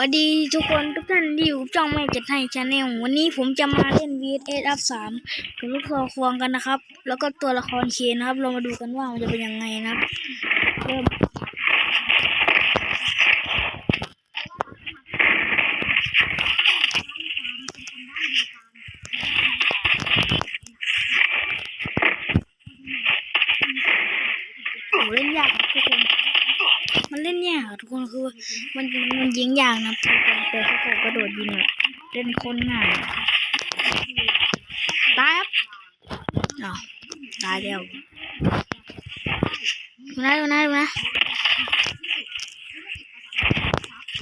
วัสดีทุกคนทุกท่านที่อยู่ช่องแม่จัดให้ชาแนลวันนี้ผมจะมาเล่น VS Up สามกับลูกคอควงกันนะครับ แล้วก็ตัวละครเคนนะครับ เรามาดูกันว่ามันจะเป็นยังไงนะครับเริ่มโอ้เล่นยากทุกคน มันเล่นยากทุกคนคือมันมัน ยิงยางนะทุกคนแต่ถ้าโกกระโดดยิงแหละเล่นคนง่ายตายครับอ๋อตายแล้วดูนะดูนะดูนะ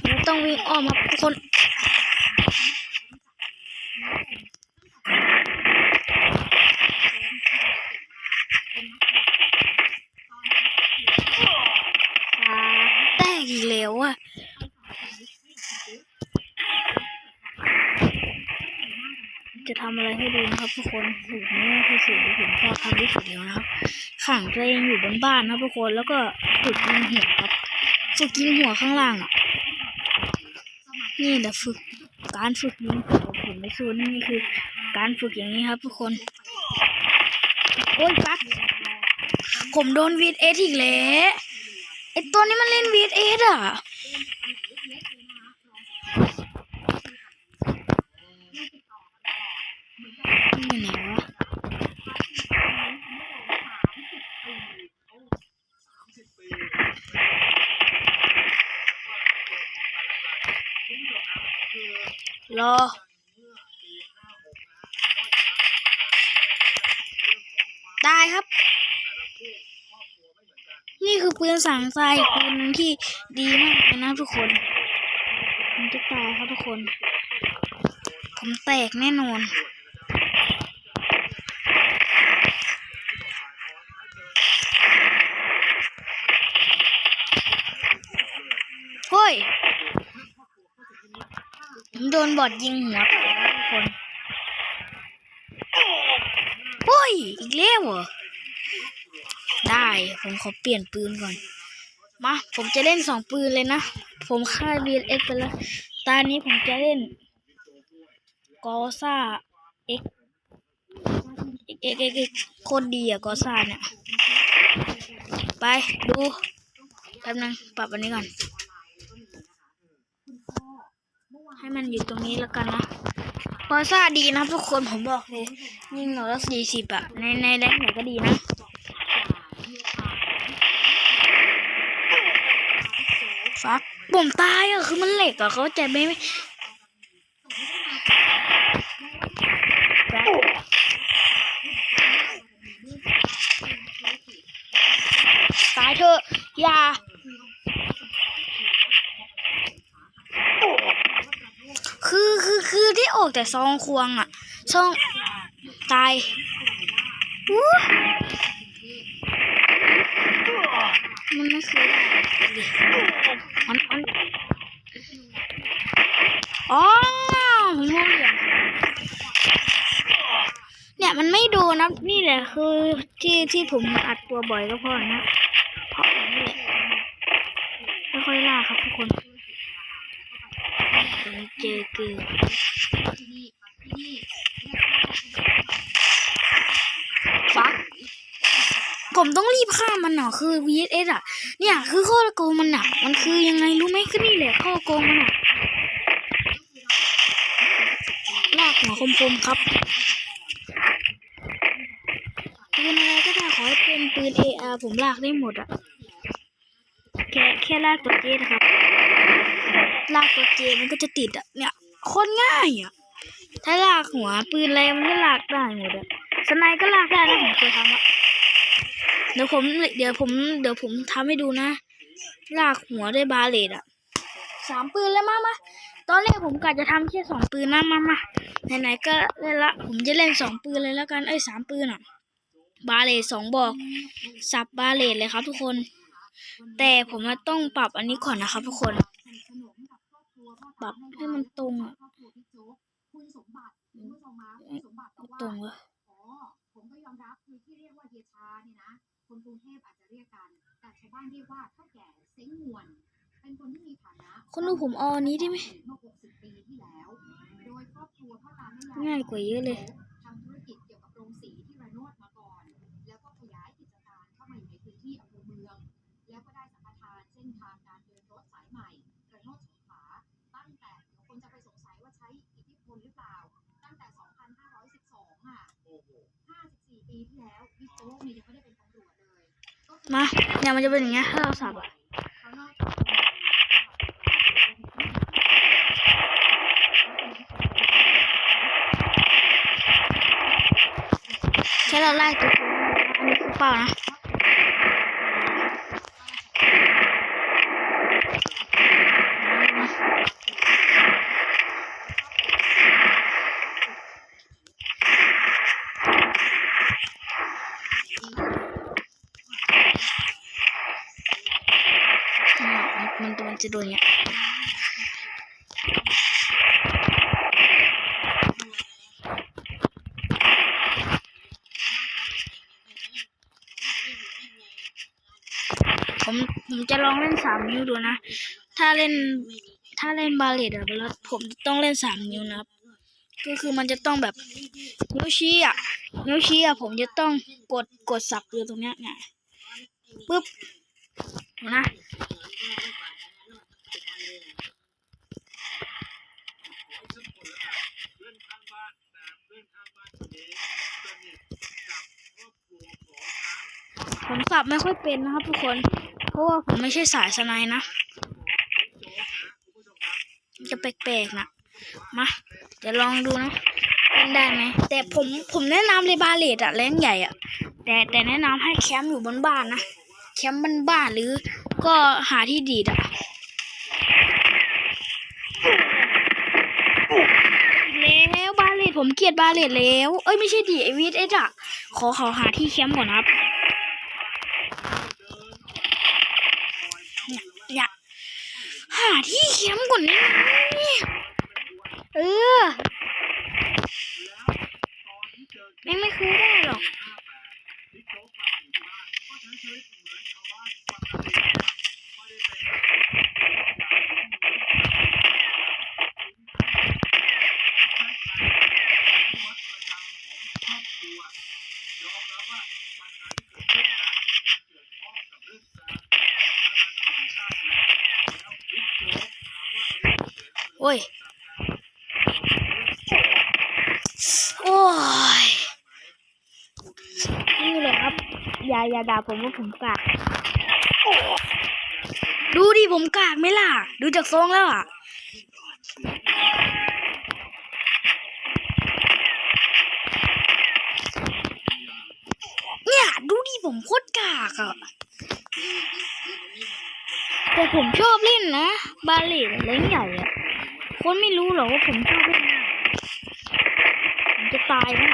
เราต้องวิ่งอ้อมครับทุกคนขาแตกอีกแล้วอะจะทำอะไรให้ดูนะครับ ทุกคนสูตรนี้คือสูตรที่ผมชอบทำที่สุดแล้วนะครับขังตัวเองอยู่บนบ้านนะทุกคนแล้วก็ฝึกยิงหัวครับฝึกยิงหัวข้างล่างอะ นี่แหละฝึกการฝึกยิงหัวผมไม่สู้นี่คือ การฝึกอย่างนี้ครับ ทุกคนโอ้ยปั๊บผมโดนวีดเอสอีกแล้วไอตัวนี้มันเล่นวีดเอสอะ นี่ไหนวะรอตายครับ นี่คือปืนสังทรายปืนหนึงที่ดีมากเลยนะทุกคนผมจะตายครับทุกคน ผมแตกแน่นอน เฮ้ย ผมโดนบอดยิงหัวทุกคนเฮ้ย อีกแล้วเหรอ ได้ ผมขอเปลี่ยนปืนก่อน มา ผมจะเล่นสองปืนเลยนะ ผมค่าย VX ไปแล้ว ตอนนี้ผมจะเล่นกอซ่า X X X X โคตรดีอะกอซ่าเนี่ย ไปดูแป๊บนึงปรับอันนี้ก่อน ให้ มันอยู่ตรงนี้แล้วกันนะกอซ่าดีนะทุกคนผมบอกเลย ยิงหน่อยละสี่สิบอะในในแรงไหนก็ดีนะฟักผมตายอะคือมันเหล็กอะเขาใจไหมไม่ตายเถอะอย่า คือคือคือที่ออกแต่ซองควงอะซองตายอู้มันไม่คือดิมันมันอ๋อผมรู้อย่างเนี่ยมันไม่โดนนะนี่แหละคือที่ที่ผมอัดตัวบ่อยก็เพราะอย่างนะเพราะอย่างนี้แหละไม่ค่อยล่าครับทุกคนผมเจอเกือฟักผมต้องรีบฆ่ามันอะคือ VSS อะ เนี่ยคือข้อโกงมันอะมันคือยังไงรู้ไหมคือนี่แหละข้อโกงมันอะลากหัวคมๆครับปืนอะไรก็ได้ขอให้เป็นปืน AR ผมลากได้หมดอะ แค่แค่ลากตัวเจนะครับ ลากตัวเจมันก็จะติดอะเนี่ยโคตรง่ายอะถ้าลากหัวปืนอะไรมันก็ลากได้หมดอะสไนก็ลากได้นะผมเคยทำอะเดี๋ยวผมเดี๋ยวผมเดี๋ยวผมทำให้ดูนะ ลากหัวด้วยบาเลตอะสามปืนแล้วมามาตอนแรกผมกะจะทำแค่สองปืนนะมามาไหนๆก็เล่นละ ผมจะเล่นสองปืนเลยแล้วกันเอ้ยสามปืนอะบาเลตสองบอก สับบาเลตเลยครับทุกคน แต่ผมต้องปรับอันนี้ก่อนนะครับทุกคน ปรับให้มันตรงอะตรงวะอ๋อผมก็ยอมรับคือที่เรียกว่าเฮียชาเนี่ยนะ คนกรุงเทพอาจจะเรียกกัน แต่ชาวบ้านเรียกว่าเท่าแก่เซ้งหวน เป็นคนที่มีฐานะคนดูผมเอาอันนี้ได้ไหมเมื่อ60ปีที่แล้วโดยครอบครัวพ่อตาแม่ยายง่ายกว่าเยอะเลย ปีที่แล้วบิ๊กโจ๊กเนี่ยยังไม่ได้เป็นตำรวจเลยมาเนี่ยมันจะเป็นอย่างเงี้ยถ้าเราสับอะเขานอกจากแค่เราไล่ตัวโค้งอันนี้คือเปล่านะเนี่ยมันมันมัน จะโดนเงี้ยผมผมจะลองเล่นสามนิ้วดูนะ ถ้าเล่นถ้าเล่นบาเลตอะแล้วผมต้องเล่นสามนิ้วนะครับ ก็คือมันจะต้องแบบนิ้วชี้อะนิ้วชี้อะผมจะต้องกดกดสับอยู่ตรงเนี้ยเนี่ยปึ๊บนะ ผมสับไม่ค่อยเป็นนะครับ ทุกคน เพราะว่าผมไม่ใช่สายสไนด์นะ จะแปลกๆนะมาเดี๋ยวลองดูนะเล่นได้ไหมแต่ผมผมแนะนำเลยบาเลตอะแรงใหญ่อะแต่แต่แนะนำให้แคมป์อยู่บนบ้านนะแคมป์บนบ้านหรือก็หาที่ดีดอะแล้วบาเลตผมเกลียดบาเลตแล้ว เอ้ยไม่ใช่ดีไอวิทเอ็ดอะขอขอหาที่แคมป์ก่อนครับเนี่ยเนี่ย หาที่เข้มป์ก่อนนี่เออแม่งไม่คือได้หรอก โอ้ย โอ้ย นี่เลยครับ อย่าอย่าด่าผมว่าผมกาก ดูดิผมกากไหมล่ะ ดูจากทรงแล้วอะเนี่ยดูดิผมโคตรกากอะแต่ผมชอบเล่นนะ บาเลตเล่นใหญ่อะ คนไม่รู้หรอกว่าผมชอบเล่นมากผมจะตายนะ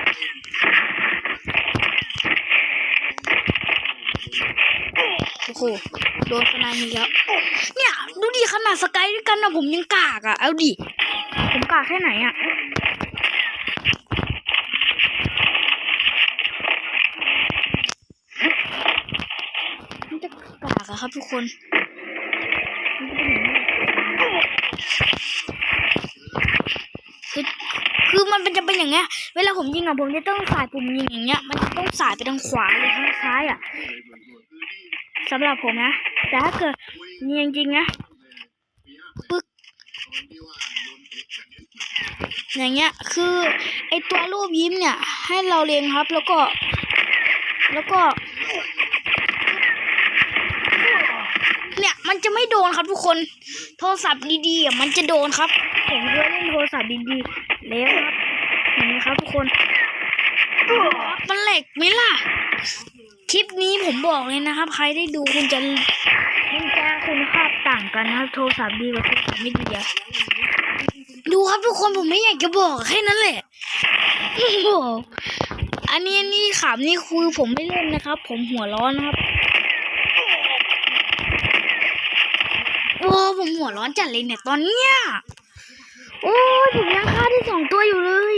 โอ้โหโดนสนายมีแล้วเนี่ย ดูดิขนาดสกายด้วยกันนะผมยังกากอะเอาดิ ผมกากแค่ไหนอะมันจะกากอะครับทุกคน คือคือมันเป็นจะเป็น อย่างเงี้ย เวลาผมยิงอะผมจะต้องสายปุ่มยิงอย่างเงี้ย มันจะต้องสายไปทางขวาหรือทางซ้ายอะสำหรับผมนะ แต่ถ้าเกิดยิงจริงๆนะปึ๊กอย่างเงี้ย คือไอตัวรูปยิ้มเนี่ย ให้เราเรียงครับ แล้วก็ แล้วก็ เนี่ยมันจะไม่โดนครับทุกคน โทรศัพท์ดีๆมันจะโดนครับ ผมเคยเล่นโทรศัพท์ดีๆแล้วครับ เห็นไหมครับทุกคนมันแหล็กไหมล่ะ คลิปนี้ผมบอกเลยนะครับ ใครได้ดูคุณจะมันจะคุณภาพต่างกันนะครับ โทรศัพท์ดีกว่าโทรศัพท์ไม่ดีอะดูครับทุกคนผมไม่อยากจะบอกแค่นั้นแหละโอ้โหอันนี้นี่ขำนี่คือผมไม่เล่นนะครับ ผมหัวร้อนนะครับโอ้ผมหัวร้อนจัดเลยเนี่ยตอนเนี้ยโอ้ยผมยังฆ่าได้สองตัวอยู่เลย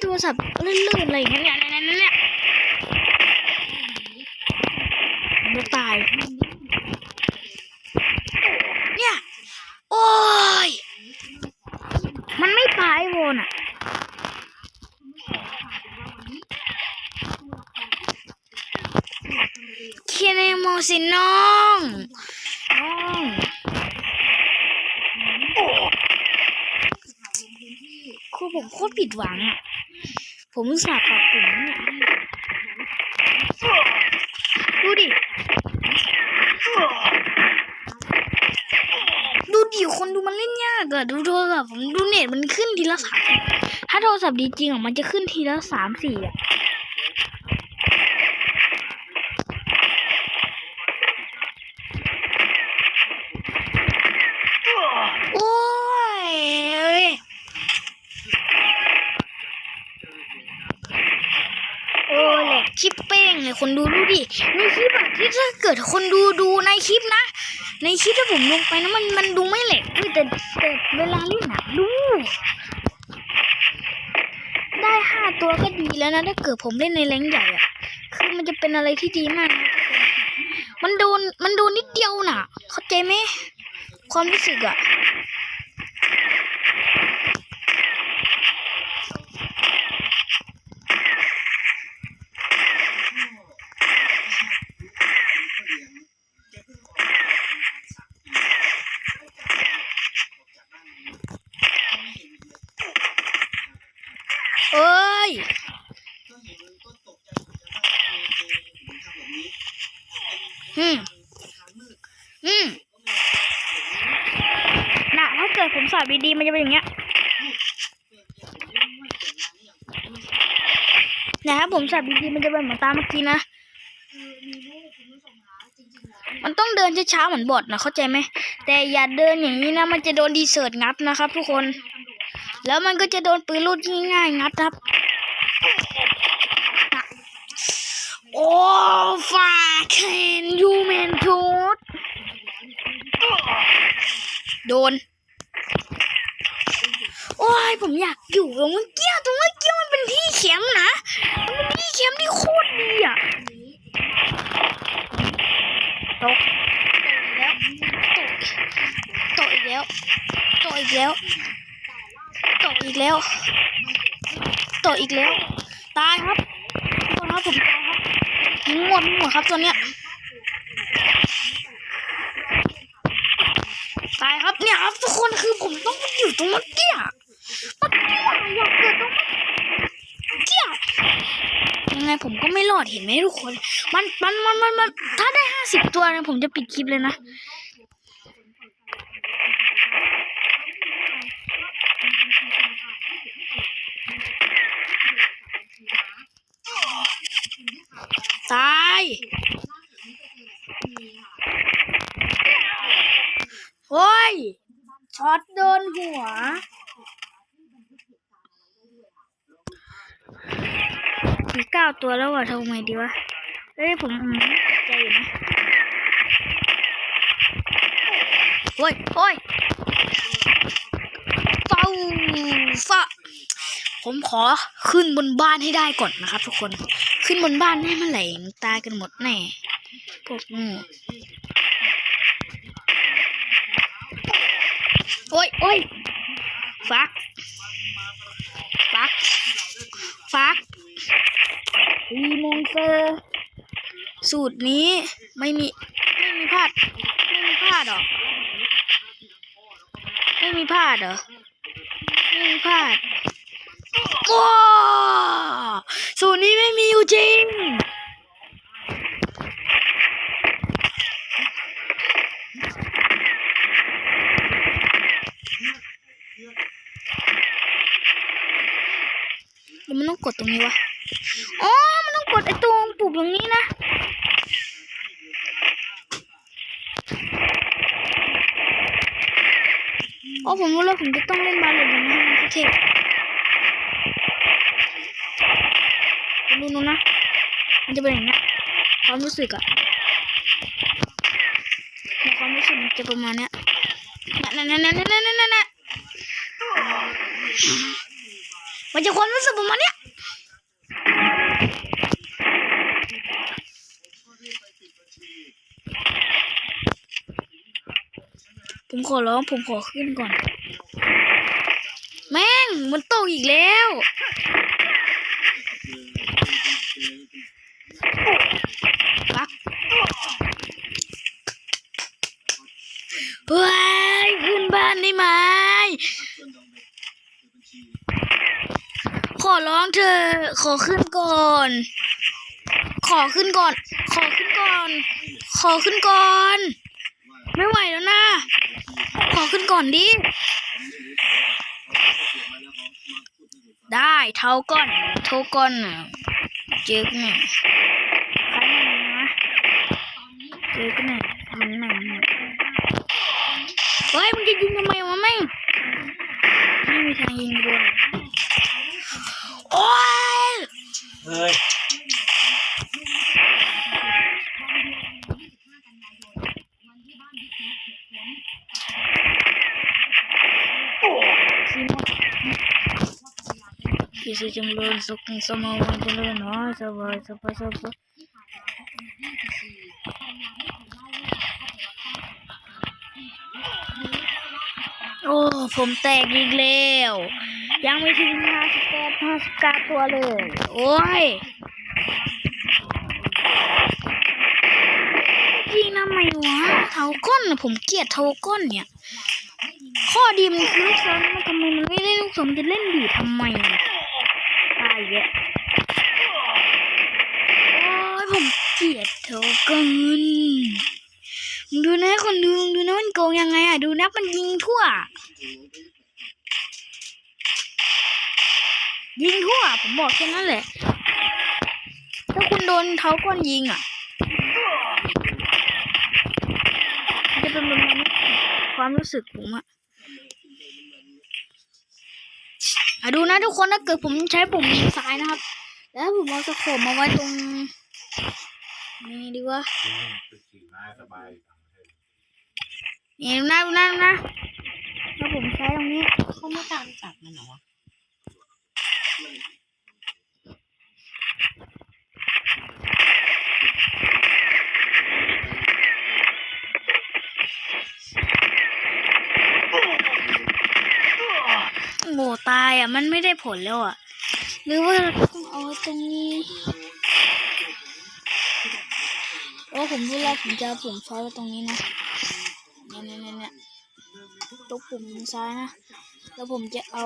โทรศัพท์ลื่นๆอะไรอย่างเงี้ยเนี่ยเนี่ยเนี่ยมันตาย เนี่ย โอ้ย มันไม่ตายโวนอะเคียนเนโมสิน้องน้องครูผมโคตรผิดหวังอะ ผมสาบปรับปรุงเนี่ยดูดิ ดูดิคนดูมันเล่นยากอะดูโทรศัพท์ผมดูเน็ตมันขึ้นทีละสามถ้าโทรศัพท์ดีจริงอะมันจะขึ้นทีละสามสี่อะโอ้ยโอ้ยแหลกชิป เป้งเลยคนดูดูดิในคลิปอะที่ถ้าเกิดคนดูดูในคลิปนะ ในคลิปที่ผมลงไปนะมันมันดูไม่แหลกเว้ยแต่แต่เวลาเล่นอะดู ได้ห้าตัวก็ดีแล้วนะถ้าเกิดผมเล่นในแรงใหญ่อะคือมันจะเป็นอะไรที่ดีมาก มันโดนมันโดนนิดเดียวน่ะ เข้าใจไหมความรู้สึกอะ อ้ยอืมอืมน่ะถ้าเกิดผมสอบดีๆมันจะเป็นอย่างเงี้ยนะถ้าผมสอบดีๆมันจะเป็นเหมือนตาเมื่อกี้นะมันต้องเดินช้าๆเหมือนบอทนะเข้าใจไหมแต่อย่าเดินอย่างนี้นะ มันจะโดนดีเซิร์ตงัดนะครับทุกคน แล้วมันก็จะโดนปืนลูดง่ายๆงัดครับ โอ้ฟาเคนยูแมนจูดโดน โอ้ยผมอยากอยู่ตรงเมื่อกี้ตรงเมื่อกี้มันเป็นที่แคมนะ มันเป็นที่แคมที่โคตรดีอะตกตกอีกแล้วตกอีกแล้วตกอีกแล้ว แล้วตกอีกแล้ว ตายครับทุกคนครับผมตายครับยิงหมดหมดครับตัวเนี้ยตายครับเนี่ยครับทุกคนคือผมต้องอยู่ตรงเมื่อกี้อะเมื่อกี้ว่าอยากเกิดตรงเมื่อกี้อะยังไงผมก็ไม่รอดเห็นไหมทุกคน มันมันมันมันมันถ้าได้ห้าสิบตัวเนี่ยผมจะปิดคลิปเลยนะ ตาย โอ้ย ช็อตโดนหัว มีเก้าตัวแล้วว่ะทำไงดีวะ เอ้ย ผมใจอยู่นะโอ้ยโอ้ยเฝ้าฟะ ผมขอขึ้นบนบ้านให้ได้ก่อนนะครับ ทุกคน ขึ้นบนบ้านให้มันไหลตายกันหมดแน่พวกงูโอ้ยโอ้ยฟัก ฟัก ฟักรีมอนเซอร์สูตรนี้ไม่มี ไม่มีพลาด ไม่มีพลาดหรอไม่มีพลาดเหรอ ไม่มีพลาด ว้าสูตรนี้ไม่มีอยู่จริงเดี๋ยวมันต้องกดตรงนี้วะ อ๋อ มันต้องกดไอ้ตรงปุ่มตรงนี้นะอ๋อผมรู้แล้วผมจะต้องเล่นบาเลตยังไงให้มันเท่ ๆผมดูนู้นนะ มันจะเป็นอย่างนี้ความรู้สึกอะความรู้สึกมันจะประมาณเนี้ยนั่นนั่นนั่นนั่นนั่นนั่นนั่นมันจะความรู้สึกประมาณเนี้ยผมขอร้องผมขอขึ้นก่อน แม่ง มันตกอีกแล้ว ปักเฮ้ยขึ้นบ้านได้ไหม ขอร้องเธอ ขอขึ้นก่อน ขอขึ้นก่อน ขอขึ้นก่อน ขอขึ้นก่อน ไม่ไหวแล้วนะ ขอขึ้นก่อนดิได้เท่าก่อนเท่าก่อนเจ๊กเนี่ย เจ๊กเนี่ยมันหนังหมดเฮ้ยมึงจะยิงทำไมวะแม่งไม่มีทางยิงโดนโอ้ยเฮ้ยซีมดที่สิจำเลยสุขสมวันเจริญเนาะสบายสบายสบาย ผมแตกอีกแล้ว ยังไม่ถึงห้าสิบแปดห้าสิบเก้าตัวเลย โอ้ยยิงทำไมวะเท้าก้นน่ะผมเกลียดเท้าก้นเนี่ย ข้อดีมันคือลูกศรมันทำไมมันไม่ได้ลูกศรมันจะเล่นดีทำไมตายแยะโอ้ยผมเกลียดเท้าก้นดูนะคนดูดูนะมันโกงยังไงอะ ดูนะมันยิงทั่ว ยิงทั่ว ผมบอกแค่นั้นแหละ ถ้าคุณโดนเท้าก้นยิงอะจะเป็นแบบนั้นความรู้สึกผมอะอะดูนะทุกคนถ้าเกิดผมใช้ปุ่มยิงซ้ายนะครับ แล้วผมเอาสโคปมาไว้ตรง นี่ดีกว่าขี่ม้าสบาย นี่ดูนะดูนะดูนะแล้วผมใช้ตรงนี้เขาไม่ตามจับมันเหรอวะโอ้โหตายอะ มันไม่ได้ผลแล้วอะ หรือว่าเราต้องเอาไว้ตรงนี้ โอ้ผมรู้แล้วผมจะเอาปุ่มซ้ายไว้ตรงนี้นะ เนี่ยเนี่ยเนี่ยตรงปุ่มซ้ายนะ แล้วผมจะเอา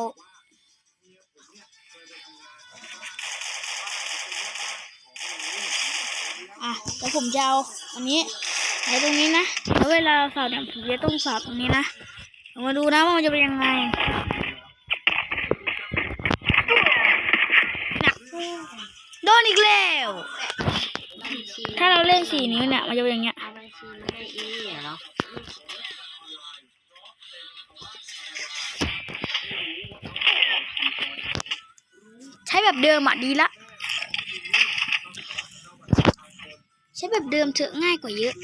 อะ แล้วผมจะเอาอันนี้ไว้ตรงนี้นะ แล้วเวลาเราสอบเนี่ยผมจะต้องสอบตรงนี้นะเรามาดูนะว่ามันจะเป็นยังไงน่ะโดนอีกแล้ว ถ้าเราเล่นสี่นิ้วเนี่ยมันจะเป็นอย่างเงี้ย ช้แบบเดิมอะดีละ ใช้แบบเดิมเถอะง่ายกว่าเยอะ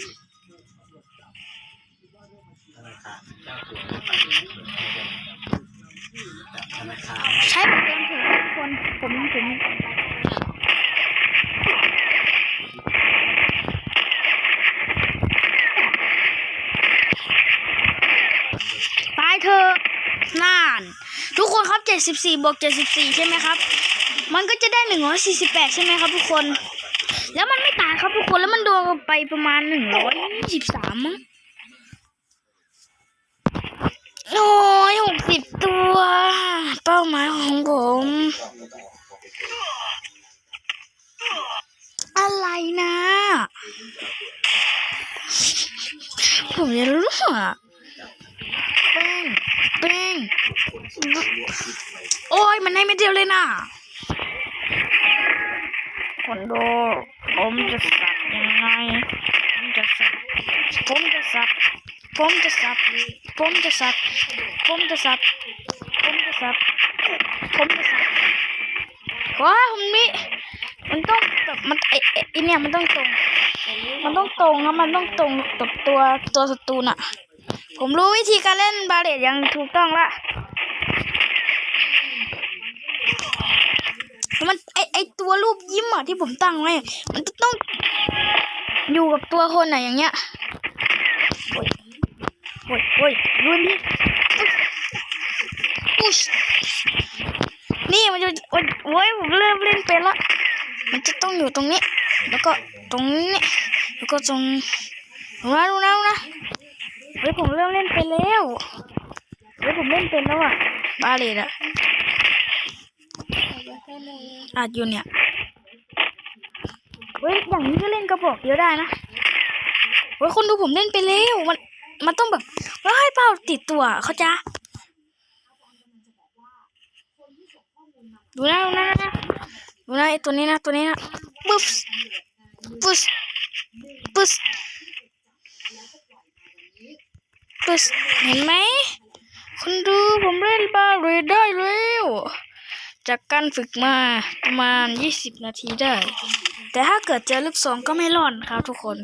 ใช้แบบเดิมเถอะทุกคนผมผมตายเถอะน่าน ทุกคนครับ 74บวก74 ใช่ไหมครับ มันก็จะได้148ใช่ไหมครับทุกคน แล้วมันไม่ตายครับทุกคนแล้วมันโดนไปประมาณ123มั้งโอ้ย60ตัว เป้าหมายของผม อะไรนะ ผมจะรู้อะเป้งเป้งโอ้ยมันให้ไม่เดียวเลยนะ คนดู ผมจะสับยังไง ผมจะสับ ผมจะสับ ผมจะสับ ผมจะสับ ผมจะสับ ผมจะสับ ผมจะสับว้าผมมีมันต้องแบบมันไอไอเนี่ยมันต้องตรง มันต้องตรงครับมันต้องตรงกับตัวตัวศัตรูน่ะ ผมรู้วิธีการเล่นบาเลตอย่างถูกต้องละ ไอตัวรูปยิ้มอะที่ผมตั้งไว้มันจะต้องอยู่กับตัวคนอะอย่างเงี้ยโอ้ยโอ้ยโอ้ยดูนี่อุ๊ยนี่มันจะโอ้ยโอ้ยผมเริ่มเล่นเป็นละมันจะต้องอยู่ตรงนี้ แล้วก็ตรงนี้แล้วก็ตรงดูนะดูนะดูนะเฮ้ยผมเริ่มเล่นเป็นแล้วเฮ้ยผมเล่นเป็นแล้วอะบ้าเลตอะ อาจอยู่เนี่ยเฮ้ยอย่างนี้ก็เล่นกระบอกเดียวได้นะเฮ้ยคนดูผมเล่นไปแล้วมันมันต้องแบบว่าให้เป้าติดตัวเขาใจะดูนะดูนะดูนะดูนะไอตัวนี้นะตัวนี้นะปุ๊บปุ๊บปุ๊บปุ๊บเห็นไหมคนดูผมเล่นบาเรดได้แล้ว จากการฝึกมาประมาณ 20 นาทีได้ แต่ถ้าเกิดเจอลูกซองก็ไม่รอดนครับทุกคน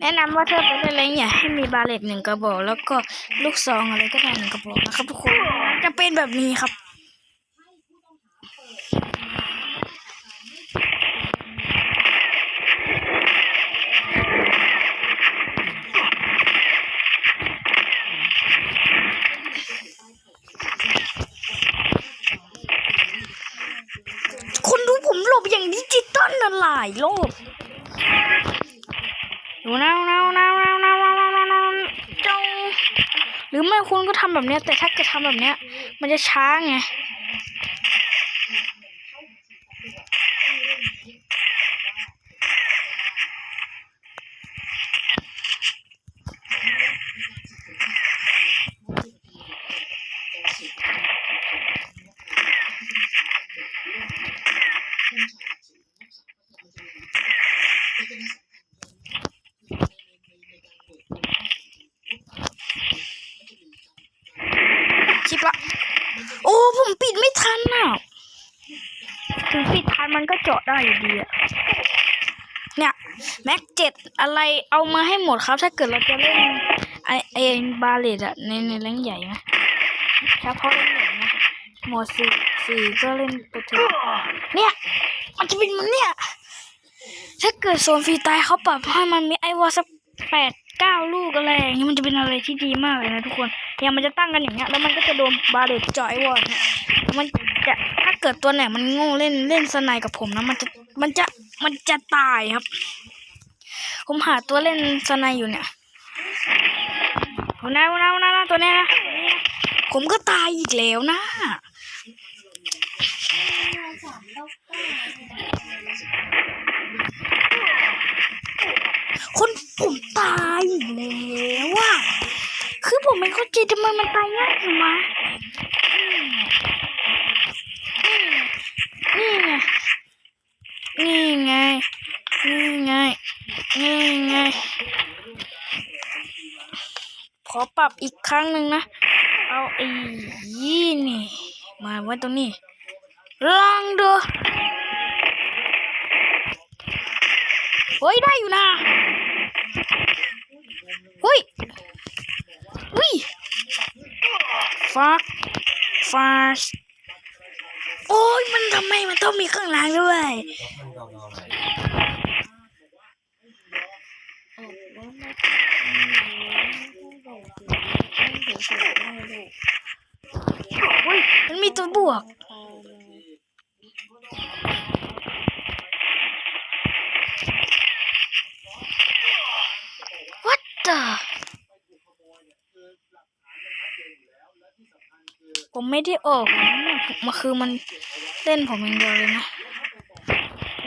แนะนำว่าถ้าไปเล่นอะไรเนี่ยให้มีบาเลตหนึ่งกระบอก แล้วก็ลูกซองอะไรก็ได้หนึ่งกระบอกนะครับทุกคนจะเป็นแบบนี้ครับ คุณก็ทำแบบเนี้ย แต่ถ้าเกิดทำแบบเนี้ย มันจะช้าไง คลิปละ โอ้ผมปิดไม่ทันอะ ถึงปิดทัน มันก็เจาะได้อยู่ดีอะเนี่ยแม็กเจ็ดอะไรเอามาให้หมดครับ ถ้าเกิดเราจะเล่นไอไอบาเลตอะในในแรงใหญ่นะเฉพาะแรงใหญ่นะหมดสี่สี่ก็เล่นไปถึงเนี่ยมันจะเป็นมันเนี่ยถ้าเกิดโซนฟรีตายเขาปรับให้มันมีไอวอลสักแปดเก้าลูกอะไรอย่างนี้มันจะเป็นอะไรที่ดีมากเลยนะทุกคนเนี่ยมันจะตั้งกันอย่างเงี้ยแล้วมันก็จะโดนบาเลตจาะไอวอลเนี่ยมันจะ เกิดตัวไหนมันโง่เล่นเล่นสไนกับผมนะมันจะมันจะมันจะตายครับ ผมหาตัวเล่นสไนอยู่เนี่ยโอ้นะโอ้นะโอ้นะตัวเนี้ยนะผมก็ตายอีกแล้วนะคนผมตายอีกแล้วอะคือผมไม่เข้าใจทำไมมันตายง่ายจังวะ นี่ไง นี่ไง นี่ไง นี่ไง ขอปรับอีกครั้งหนึ่งนะ เอาไอ้ยี่นี่ มาไว้ตรงนี้ ลองดูเฮ้ยได้อยู่นะเฮ้ยวิฟักฟาส โอ้ยมันทำไมมันต้องมีเครื่องล้างด้วยมันมีตัวบวก ไม่ได้ออกนะมันคือมันเล่นผมอย่างเดียวเลยนะ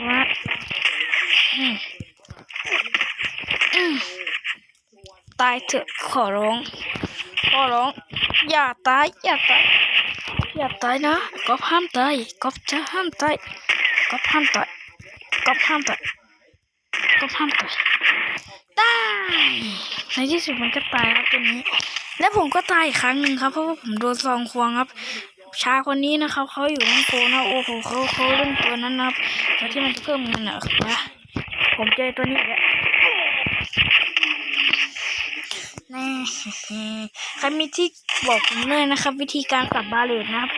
ว่าตายเถอะขอร้อง ขอร้อง อย่าตาย อย่าตาย อย่าตายนะก๊อฟห้ามตายก๊อฟจะห้ามตายก๊อฟห้ามตายก๊อฟห้ามตายก๊อฟห้ามตายตายในที่สุดมันก็ตายครับตัวนี้ และผมก็ตายอีกครั้งหนึ่งครับ เพราะว่าผมโดนซองควงครับ ชายคนนี้นะครับเขาอยู่นั่นโกนะโอ้โหเขาเขาเล่นตัวนั้นนะครับตัวที่มันจะเพิ่มเงินนะครับนะผมเจอตัวนี้แล้วแน่ใครมีที่บอกผมเลยนะครับ วิธีการสับบาเลตนะครับ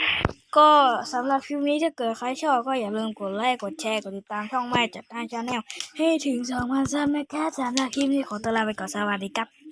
ก็สำหรับคลิปนี้ถ้าเกิดใครชอบก็อย่าลืมกดไลค์กดแชร์กดติดตามช่องแม่จัดทางชาแนลให้ถึง2,000ซับนะครับสำหรับคลิปนี้ขอตัวลาไปก่อนสวัสดีครับ